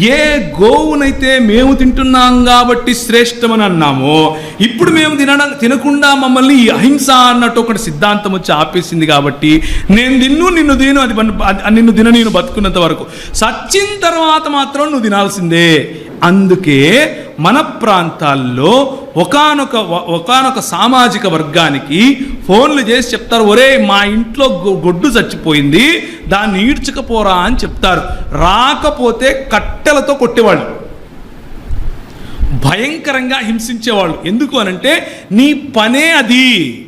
ఏ గోవునైతే మేము తింటున్నాం కాబట్టి శ్రేష్టమని అన్నామో ఇప్పుడు మేము తినడం తినకుండా మమ్మల్ని ఈ అహింస అన్నట్టు ఒకటి సిద్ధాంతం వచ్చి ఆపేసింది కాబట్టి నేను నిన్ను నిన్ను తిను అది నిన్ను తిన నేను బతుకున్నంత వరకు. సచ్చిన తర్వాత మాత్రం నువ్వు తినాల్సిందే. అందుకే మన ప్రాంతాల్లో ఒకానొక ఒకానొక సామాజిక వర్గానికి ఫోన్లు చేసి చెప్తారు ఒరే మా ఇంట్లో గొ- గొడ్డు చచ్చిపోయింది దాన్ని ఈడ్చకపోరా అని చెప్తారు. రాకపోతే కట్టెలతో కొట్టేవాళ్ళు. భయంకరంగా హింసించేవాళ్ళు. ఎందుకు అనంటే నీ పనే అది.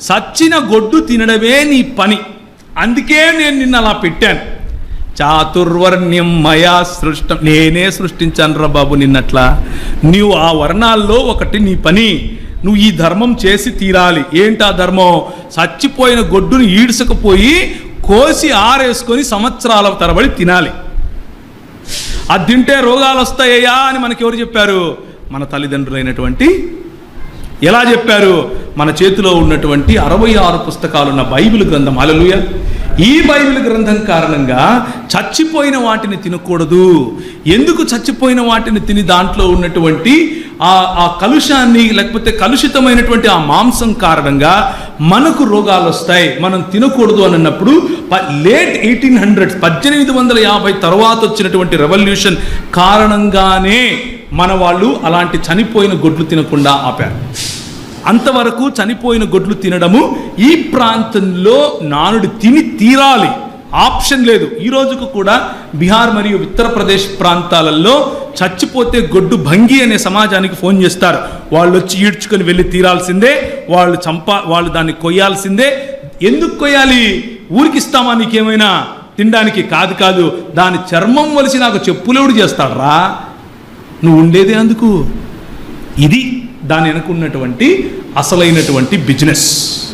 సచ్చిన గొడ్డు తినడమే నీ పని. అందుకే నేను నిన్ను అలా పెట్టాను. చాతుర్వర్ణ్యం మయా సృష్టం నేనే సృష్టించాను రా బాబు నిన్నట్లా. నీవు ఆ వర్ణాల్లో ఒకటి నీ పని. నువ్వు ఈ ధర్మం చేసి తీరాలి. ఏంటి ఆ ధర్మం? చచ్చిపోయిన గొడ్డుని ఈడ్చకపోయి కోసి ఆరేసుకొని సంవత్సరాల తరబడి తినాలి. అది తింటే రోగాలు వస్తాయ్యా అని మనకి ఎవరు చెప్పారు? మన తల్లిదండ్రులైనటువంటి. ఎలా చెప్పారు? మన చేతిలో ఉన్నటువంటి అరవై ఆరు పుస్తకాలున్న బైబిల్ గ్రంథం. అలలుయ ఈ బైబిల్ గ్రంథం కారణంగా చచ్చిపోయిన వాటిని తినకూడదు. ఎందుకు చచ్చిపోయిన వాటిని తిని దాంట్లో ఉన్నటువంటి ఆ ఆ కలుషాన్ని లేకపోతే కలుషితమైనటువంటి ఆ మాంసం కారణంగా మనకు రోగాలు వస్తాయి. మనం తినకూడదు అని అన్నప్పుడు లేట్ ఎయిటీన్ హండ్రెడ్ పద్దెనిమిది వందల యాభై తర్వాత వచ్చినటువంటి రెవల్యూషన్ కారణంగానే మన వాళ్ళు అలాంటి చనిపోయిన గొడ్లు తినకుండా ఆపారు. అంతవరకు చనిపోయిన గొడ్లు తినడము ఈ ప్రాంతంలో నానుడు తిని తీరాలి. ఆప్షన్ లేదు. ఈ రోజుకు కూడా బీహార్ మరియు ఉత్తరప్రదేశ్ ప్రాంతాలలో చచ్చిపోతే గొడ్డు భంగి అనే సమాజానికి ఫోన్ చేస్తారు. వాళ్ళు వచ్చి ఈడ్చుకొని వెళ్ళి తీరాల్సిందే వాళ్ళు చంపా వాళ్ళు దాన్ని కొయ్యాల్సిందే. ఎందుకు కొయ్యాలి? ఊరికిస్తామా నీకేమైనా? తినడానికి కాదు కాదు దాని చర్మం వలిసి నాకు చెప్పులేవుడు చేస్తాడరా? నువ్వు ఉండేదే అందుకు. ఇది దాని వెనుకున్నటువంటి అసలైనటువంటి బిజినెస్.